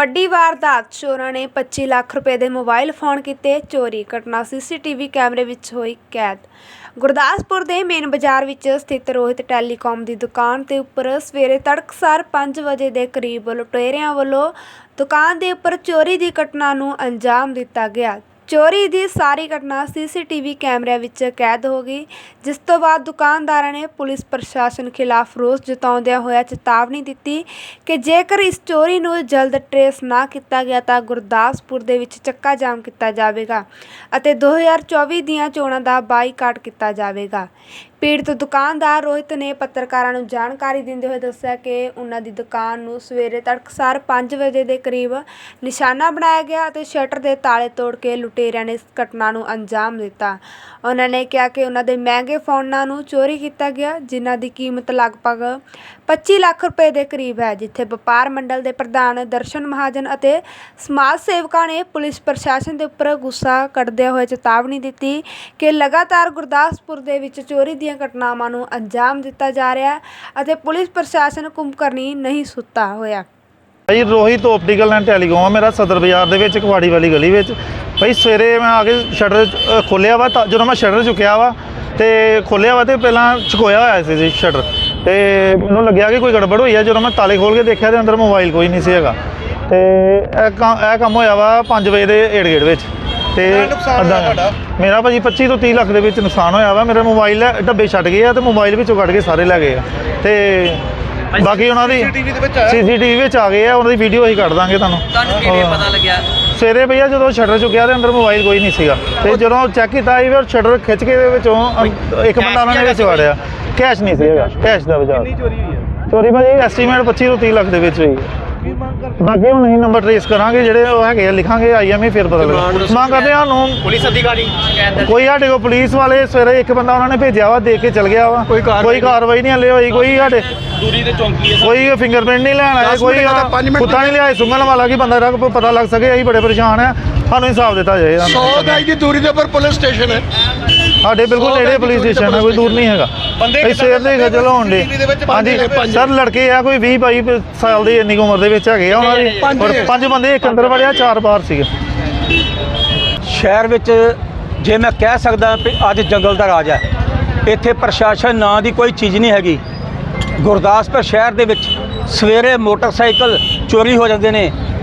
ਵੱਡੀ ਵਾਰਦਾਤ, ਚੋਰਾਂ ਨੇ 25 ਲੱਖ ਰੁਪਏ ਦੇ ਮੋਬਾਈਲ ਫੋਨ ਕੀਤੇ, ਚੋਰੀ ਘਟਨਾ ਸੀਸੀਟੀਵੀ ਕੈਮਰੇ ਵਿੱਚ ਹੋਈ ਕੈਦ। ਗੁਰਦਾਸਪੁਰ ਦੇ ਮੇਨ ਬਾਜ਼ਾਰ ਵਿੱਚ ਸਥਿਤ ਰੋਹਿਤ ਟੈਲੀਕਾਮ ਦੀ ਦੁਕਾਨ ਤੇ ਉੱਪਰ ਸਵੇਰੇ ਤੜਕਸਾਰ 5 ਵਜੇ ਦੇ ਕਰੀਬ ਲੁਟੇਰਿਆਂ ਵੱਲੋਂ ਦੁਕਾਨ ਦੇ ਉੱਪਰ ਚੋਰੀ ਦੀ ਘਟਨਾ ਨੂੰ ਅੰਜਾਮ ਦਿੱਤਾ ਗਿਆ। ਚੋਰੀ ਦੀ ਸਾਰੀ ਘਟਨਾ ਸੀਸੀਟੀਵੀ ਕੈਮਰਿਆਂ ਵਿੱਚ ਕੈਦ ਹੋ ਗਈ, ਜਿਸ ਤੋਂ ਬਾਅਦ ਦੁਕਾਨਦਾਰਾਂ ਨੇ ਪੁਲਿਸ ਪ੍ਰਸ਼ਾਸਨ ਖਿਲਾਫ ਰੋਸ ਜਤਾਉਂਦਿਆਂ ਹੋਇਆ ਚੇਤਾਵਨੀ ਦਿੱਤੀ ਕਿ ਜੇਕਰ ਇਸ ਚੋਰੀ ਨੂੰ ਜਲਦ ਟਰੇਸ ਨਾ ਕੀਤਾ ਗਿਆ ਤਾਂ ਗੁਰਦਾਸਪੁਰ ਦੇ ਵਿੱਚ ਚੱਕਾ ਜਾਮ ਕੀਤਾ ਜਾਵੇਗਾ ਅਤੇ 2024 ਦੀਆਂ ਚੋਣਾਂ ਦਾ ਬਾਈਕਾਟ ਕੀਤਾ ਜਾਵੇਗਾ। ਪੀੜਤ ਦੁਕਾਨਦਾਰ ਰੋਹਿਤ ਨੇ ਪੱਤਰਕਾਰਾਂ ਨੂੰ ਜਾਣਕਾਰੀ ਦਿੰਦੇ ਹੋਏ ਦੱਸਿਆ ਕਿ ਉਹਨਾਂ ਦੀ ਦੁਕਾਨ ਨੂੰ ਸਵੇਰੇ ਤੜਕਸਾਰ 5 ਵਜੇ ਦੇ ਕਰੀਬ ਨਿਸ਼ਾਨਾ ਬਣਾਇਆ ਗਿਆ ਅਤੇ ਸ਼ਟਰ ਦੇ ਤਾਲੇ ਤੋੜ ਕੇ ਲੁਟੇਰਿਆਂ ਨੇ ਇਸ ਘਟਨਾ ਨੂੰ ਅੰਜਾਮ ਦਿੱਤਾ। ਉਹਨਾਂ ਨੇ ਕਿਹਾ ਕਿ ਉਹਨਾਂ ਦੇ ਮਹਿੰਗੇ ਫੋਨਾਂ ਨੂੰ ਚੋਰੀ ਕੀਤਾ ਗਿਆ, ਜਿਨ੍ਹਾਂ ਦੀ ਕੀਮਤ ਲਗਭਗ 25 ਲੱਖ ਰੁਪਏ ਦੇ ਕਰੀਬ ਹੈ, ਜਿੱਥੇ ਵਪਾਰ ਮੰਡਲ ਦੇ ਪ੍ਰਧਾਨ ਦਰਸ਼ਨ ਮਹਾਜਨ ਅਤੇ ਸਮਾਜ ਸੇਵਕਾਂ ਨੇ ਪੁਲਿਸ ਪ੍ਰਸ਼ਾਸਨ ਦੇ ਉੱਪਰ ਗੁੱਸਾ ਕੱਢਦਿਆਂ ਹੋਏ ਚੇਤਾਵਨੀ ਦਿੱਤੀ ਕਿ ਲਗਾਤਾਰ ਗੁਰਦਾਸਪੁਰ ਦੇ ਵਿੱਚ ਚੋਰੀ ਦੀਆਂ ਘਟਨਾਵਾਂ ਨੂੰ ਅੰਜਾਮ ਦਿੱਤਾ ਜਾ ਰਿਹਾ ਹੈ ਅਤੇ ਪੁਲਿਸ ਪ੍ਰਸ਼ਾਸਨ ਕੁੰਭਕਰਨੀ ਨਹੀਂ ਸੁੱਤਾ ਹੋਇਆ। ਭਾਈ ਰੋਹਿਤ ਆਪਟੀਕਲ ਐਂਡ ਟੈਲੀਕਾਮ ਮੇਰਾ ਸਦਰ ਬਾਜ਼ਾਰ ਦੇ ਵਿੱਚ ਕੁਵਾੜੀ ਵਾਲੀ ਗਲੀ ਵਿੱਚ। ਭਾਈ ਸਵੇਰੇ ਮੈਂ ਆ ਕੇ ਸ਼ਟਰ ਖੋਲਿਆ ਵਾ ਤਾਂ ਜਦੋਂ ਮੈਂ ਸ਼ਟਰ ਚੁੱਕਿਆ ਵਾ ਤੇ ਖੋਲਿਆ ਵਾ ਤੇ ਪਹਿਲਾਂ ਚੁਕੋਇਆ ਹੋਇਆ ਸੀ ਜੀ ਸ਼ਟਰ ਤੇ ਮੈਨੂੰ ਲੱਗਿਆ ਕਿ ਕੋਈ ਗੜਬੜ ਹੋਈ ਆ। ਜਦੋਂ ਮੈਂ ਤਾਲੇ ਖੋਲ ਕੇ ਦੇਖਿਆ ਤੇ ਅੰਦਰ ਮੋਬਾਈਲ ਕੋਈ ਨਹੀਂ ਸੀ ਹੈਗਾ। ਤੇ ਇਹ ਕੰਮ ਇਹ ਕੰਮ ਹੋਇਆ ਵਾ 5 ਵਜੇ ਦੇ ਏੜ ਗੇੜ ਵਿੱਚ ਤੇ ਮੇਰਾ ਭਾਜੀ 25 ਤੋਂ 30 ਲੱਖ ਦੇ ਵਿੱਚ ਨੁਕਸਾਨ ਹੋਇਆ ਵਾ। ਮੇਰਾ ਮੋਬਾਈਲ ਡੱਬੇ ਛੱਡ ਗਏ ਆ ਤੇ ਮੋਬਾਈਲ ਵਿੱਚੋਂ ਕੱਢ ਕੇ ਸਾਰੇ ਲੈ ਗਏ ਆ। ਤੇ ਬਾਕੀ ਉਹਨਾਂ ਦੀ ਸੀਸੀਟੀਵੀ ਦੇ ਵਿੱਚ ਆਇਆ? ਸੀਸੀਟੀਵੀ ਵਿੱਚ ਆ ਗਏ ਆ ਉਹਨਾਂ ਦੀ ਵੀਡੀਓ ਅਸੀਂ ਕੱਢ ਦਾਂਗੇ ਤੁਹਾਨੂੰ। ਤੁਹਾਨੂੰ ਕਿਵੇਂ ਪਤਾ ਲੱਗਿਆ। ਸਵੇਰੇ ਭਈਆ ਜਦੋਂ ਸ਼ਟਰ ਚੁੱਕਿਆ ਤੇ ਅੰਦਰ ਮੋਬਾਈਲ ਕੋਈ ਨਹੀਂ ਸੀਗਾ। ਤੇ ਜਦੋਂ ਚੈੱਕ ਕੀਤਾ ਇਹ ਫਿਰ ਸ਼ਟਰ ਖਿੱਚ ਕੇ ਦੇ ਵਿੱਚੋਂ ਇੱਕ ਬੰਦਾ ਉਹਨਾਂ ਨੇ ਵਿੱਚ ਵਾੜਿਆ। ਕੈਸ਼ ਨਹੀਂ ਸੀਗਾ ਕੈਸ਼ ਦਾ ਬਚਾਅ। ਕਿੰਨੀ ਚੋਰੀ ਹੋਈ ਹੈ? ਚੋਰੀ ਭਾਜੀ ਐਸਟੀਮੇਟ 25 ਤੋਂ 30 ਲੱਖ ਦੇ ਵਿੱਚ ਹੋਈ ਹੈ। ਬਾਕੀ ਹੁਣ ਅਸੀਂ ਨੰਬਰ ਟ੍ਰੇਸ ਕਰਾਂਗੇ ਜਿਹੜੇ ਉਹ ਹੈਗੇ ਆ ਲਿਖਾਂਗੇ ਆਈਐਮਈ ਫਿਰ ਪਤਾ ਲੱਗਾ ਮੰਗ ਕਰਦੇ ਹਾਂ ਨੂੰ ਪੁਲਿਸ ਅਧਿਕਾਰੀ। ਕੋਈ ਸਾਡੇ ਕੋਲ ਪੁਲਿਸ ਵਾਲੇ ਸਵੇਰੇ ਇੱਕ ਬੰਦਾ ਉਹਨਾਂ ਨੇ ਭੇਜਿਆ ਵਾ ਦੇਖ ਕੇ ਚਲ ਗਿਆ ਵਾ। ਕੋਈ ਕਾਰਵਾਈ ਨਹੀਂ। ਹਲੇ ਹੋਈ ਕੋਈ ਸਾਡੇ ਦੂਰੀ ਤੇ ਚੌਂਕੀ ਹੈ ਕੋਈ ਫਿੰਗਰਪ੍ਰਿੰਟ ਨਹੀਂ ਲੈਣ ਆਇਆ ਕੋਈ ਕੁੱਤਾ ਨਹੀਂ ਲਿਆਏ ਸੁੰਘਣ ਵਾਲਾ ਕੀ ਬੰਦਾ ਦਾ ਪਤਾ ਲੱਗ ਸਕੇ ਅਸੀਂ ਬੜੇ ਪਰੇਸ਼ਾਨ ਆ। ਸਾਨੂੰ ਇਨਸਾਫ ਦਿੱਤਾ ਜਾਏ ਸਾਨੂੰ। 100 ਗਾਈ ਦੀ ਦੂਰੀ ਦੇ ਉੱਪਰ ਪੁਲਿਸ ਸਟੇਸ਼ਨ ਹੈ। ਸਾਡੇ ਬਿਲਕੁਲ ਨੇੜੇ ਪੁਲਿਸ ਸਟੇਸ਼ਨ ਹੈ ਕੋਈ ਦੂਰ ਨਹੀਂ ਹੈਗਾ। ਬੰਦੇ ਦੇ ਖਜਲ ਹੋਣ ਦੇ ਹਾਂਜੀ। ਸਰ ਲੜਕੇ ਆ ਕੋਈ 20 22 ਸਾਲ ਦੀ ਇੰਨੀ ਕੁ ਉਮਰ ਦੇ ਵਿੱਚ ਹੈਗੇ ਆ ਉਹਨਾਂ ਦੇ। ਔਰ। ਪੰਜ ਬੰਦੇ ਇੱਕ ਅੰਦਰ ਵੜਿਆ ਚਾਰ ਬਾਹਰ ਸੀਗੇ। ਸ਼ਹਿਰ ਵਿੱਚ ਜੇ ਮੈਂ ਕਹਿ ਸਕਦਾ ਵੀ ਅੱਜ ਜੰਗਲ ਦਾ ਰਾਜ ਹੈ ਇੱਥੇ ਪ੍ਰਸ਼ਾਸਨ ਨਾਂ ਦੀ ਕੋਈ ਚੀਜ਼ ਨਹੀਂ ਹੈਗੀ। ਗੁਰਦਾਸਪੁਰ ਸ਼ਹਿਰ ਦੇ ਵਿੱਚ ਸਵੇਰੇ ਮੋਟਰਸਾਈਕਲ ਚੋਰੀ ਹੋ ਜਾਂਦੇ ਨੇ।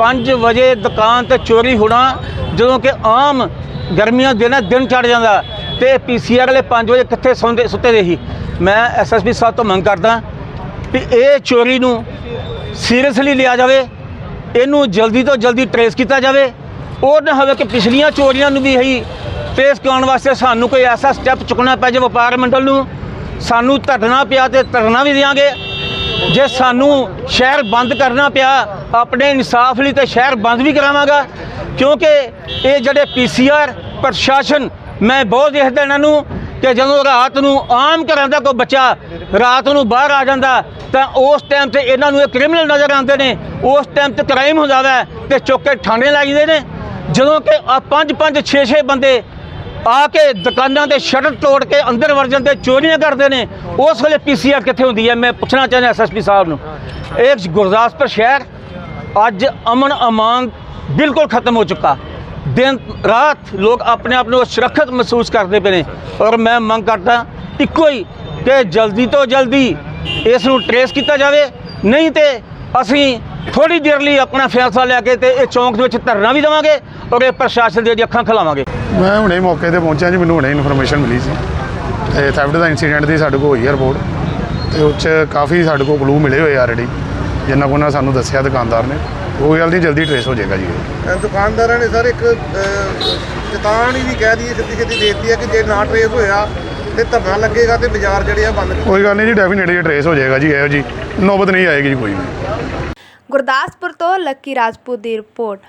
5 ਵਜੇ ਦੁਕਾਨ ਤੇ ਚੋਰੀ ਹੋਣਾ, ਜਦੋਂ ਕਿ ਆਮ ਗਰਮੀਆਂ ਦੇ ਨਾ ਦਿਨ ਚੜ ਜਾਂਦਾ ਤੇ ਪੀਸੀਆਰ ਵਾਲੇ 5 ਵਜੇ ਕਿੱਥੇ ਸੌਂਦੇ ਸੁੱਤੇ ਦੇ ਸੀ। ਮੈਂ ਐਸਐਸਪੀ ਸਾਹਿਬ ਤੋਂ ਮੰਗ ਕਰਦਾ ਵੀ ਇਹ ਚੋਰੀ ਨੂੰ ਸੀਰੀਅਸਲੀ ਲਿਆ ਜਾਵੇ, ਇਹਨੂੰ ਜਲਦੀ ਤੋਂ ਜਲਦੀ ਟਰੇਸ ਕੀਤਾ ਜਾਵੇ। ਉਹ ਨਾ ਹੋਵੇ ਕਿ ਪਿਛਲੀਆਂ ਚੋਰੀਆਂ ਨੂੰ ਵੀ ਹੀ ਟਰੇਸ ਕਰਨ ਵਾਸਤੇ ਸਾਨੂੰ ਕੋਈ ਐਸਾ ਸਟੈਪ ਚੁੱਕਣਾ ਪੈ ਜਾਵੇ ਵਪਾਰ ਮੰਡਲ ਨੂੰ। ਸਾਨੂੰ ਧਰਨਾ ਪਿਆ ਤੇ ਧਰਨਾ ਵੀ ਦਿਆਂਗੇ। ਜੇ ਸਾਨੂੰ ਸ਼ਹਿਰ ਬੰਦ ਕਰਨਾ ਪਿਆ, ਆਪਣੇ ਇਨਸਾਫ ਲਈ ਤੇ ਸ਼ਹਿਰ ਬੰਦ ਵੀ ਕਰਾਵਾਂਗਾ। ਕਿਉਂਕਿ ਇਹ ਜਿਹੜੇ ਪੀਸੀਆਰ ਪ੍ਰਸ਼ਾਸਨ, ਮੈਂ ਬਹੁਤ ਦੇਖਦਾ ਇਹਨਾਂ ਨੂੰ ਕਿ ਜਦੋਂ ਰਾਤ ਨੂੰ ਆਮ ਘਰਾਂ ਦਾ ਕੋਈ ਬੱਚਾ ਰਾਤ ਨੂੰ ਬਾਹਰ ਆ ਜਾਂਦਾ, ਤਾਂ ਉਸ ਟਾਈਮ ਤੇ ਇਹਨਾਂ ਨੂੰ ਇਹ ਕ੍ਰਿਮੀਨਲ ਨਜ਼ਰ ਆਉਂਦੇ ਨੇ। ਉਸ ਟਾਈਮ ਤੇ ਕ੍ਰਾਈਮ ਹੁੰਦਾ ਵੈ ਤੇ ਚੁੱਕ ਕੇ ਥਾਣੇ ਲੈ ਜਾਂਦੇ ਨੇ। ਜਦੋਂ ਕਿ ਆ ਪੰਜ ਪੰਜ 6 6 ਬੰਦੇ ਆ ਕੇ ਦੁਕਾਨਾਂ ਦੇ ਸ਼ਟਰ ਤੋੜ ਕੇ ਅੰਦਰ ਵੜ 'ਤੇ ਚੋਰੀਆਂ ਕਰਦੇ ਨੇ। ਉਸ ਵੇਲੇ ਪੀਸੀਆਰ ਕਿੱਥੇ ਹੁੰਦੀ ਹੈ? ਮੈਂ ਪੁੱਛਣਾ ਚਾਹੁੰਦਾ ਐਸਐਸਪੀ ਸਾਹਿਬ ਨੂੰ। ਇਹ ਗੁਰਦਾਸਪੁਰ ਸ਼ਹਿਰ ਅੱਜ ਅਮਨ ਅਮਾਨ ਬਿਲਕੁਲ ਖਤਮ ਹੋ ਚੁੱਕਾ। ਦਿਨ, ਰਾਤ ਲੋਕ ਆਪਣੇ ਆਪ ਨੂੰ ਸੁਰੱਖਿਅਤ ਮਹਿਸੂਸ ਕਰਦੇ ਪਏ ਨੇ। ਔਰ ਮੈਂ ਮੰਗ ਕਰਦਾ ਇੱਕੋ ਹੀ ਕਿ ਜਲਦੀ ਤੋਂ ਜਲਦੀ ਇਸ ਨੂੰ ਟਰੇਸ ਕੀਤਾ ਜਾਵੇ। ਨਹੀਂ ਤੇ ਅਸੀਂ ਥੋੜੀ ਦੇਰ ਲਈ ਆਪਣਾ ਫੈਸਲਾ ਲੈ ਕੇ ਤੇ ਇਹ ਚੌਂਕ ਦੇ ਵਿੱਚ ਧਰਨਾ ਵੀ ਦੇਵਾਂਗੇ ਔਰ ਇਹ ਪ੍ਰਸ਼ਾਸਨ ਦੀਆਂ ਅੱਖਾਂ ਖਿਲਾਵਾਂਗੇ। ਮੈਂ ਹੁਣੇ ਮੌਕੇ ਤੇ ਪਹੁੰਚਿਆ ਜੀ ਮੈਨੂੰ ਹੁਣੇ ਇਨਫੋਰਮੇਸ਼ਨ ਮਿਲੀ ਸੀ। ਤੇ ਥੈਫਟ ਦਾ ਇਨਸੀਡੈਂਟ ਦੀ ਸਾਡੇ ਕੋਲ ਹੋਈ ਹੈ ਰਿਪੋਰਟ ਤੇ ਉਹ 'ਚ ਕਾਫੀ ਸਾਡੇ ਕੋਲ ਕਲੂ ਮਿਲੇ ਹੋਏ ਆਲਰੇਡੀ ਜਿੰਨਾ ਕੋ ਉਹਨਾਂ ਸਾਨੂੰ ਦੱਸਿਆ ਦੁਕਾਨਦਾਰ ਨੇ। ਉਹ ਗੱਲ ਨਹੀਂ ਜਲਦੀ ਟਰੇਸ ਹੋ ਜਾਏਗਾ ਜੀ। ਅਹ ਦੁਕਾਨਦਾਰਾਂ ਨੇ ਸਰ ਇੱਕ ਅਹ, ਚੇਤਾਵਨੀ ਵੀ ਕਹਿ ਦਈਏ ਸਿੱਧੀ ਸਿੱਧੀ ਦੇ ਦਿੱਤੀ ਹੈ ਕਿ ਜੇ ਨਾ ਟਰੇਸ ਹੋਇਆ ਤੇ ਧਰਨਾ ਲੱਗੇਗਾ ਤੇ ਬਾਜ਼ਾਰ ਜਿਹੜੇ ਆ ਬੰਦ ਕੋਈ ਗੱਲ ਨਹੀਂ ਜੀ ਡੈਫੀਨੇਟਲੀ ਟਰੇਸ ਹੋ ਜਾਏਗਾ ਜੀ ਇਹੋ ਜੀ ਨੌਬਤ ਨਹੀਂ ਆਏਗੀ ਜੀ ਕੋਈ ਵੀ। ਗੁਰਦਾਸਪੁਰ ਤੋਂ ਲੱਕੀ ਰਾਜਪੂਤ ਦੀ ਰਿਪੋਰਟ।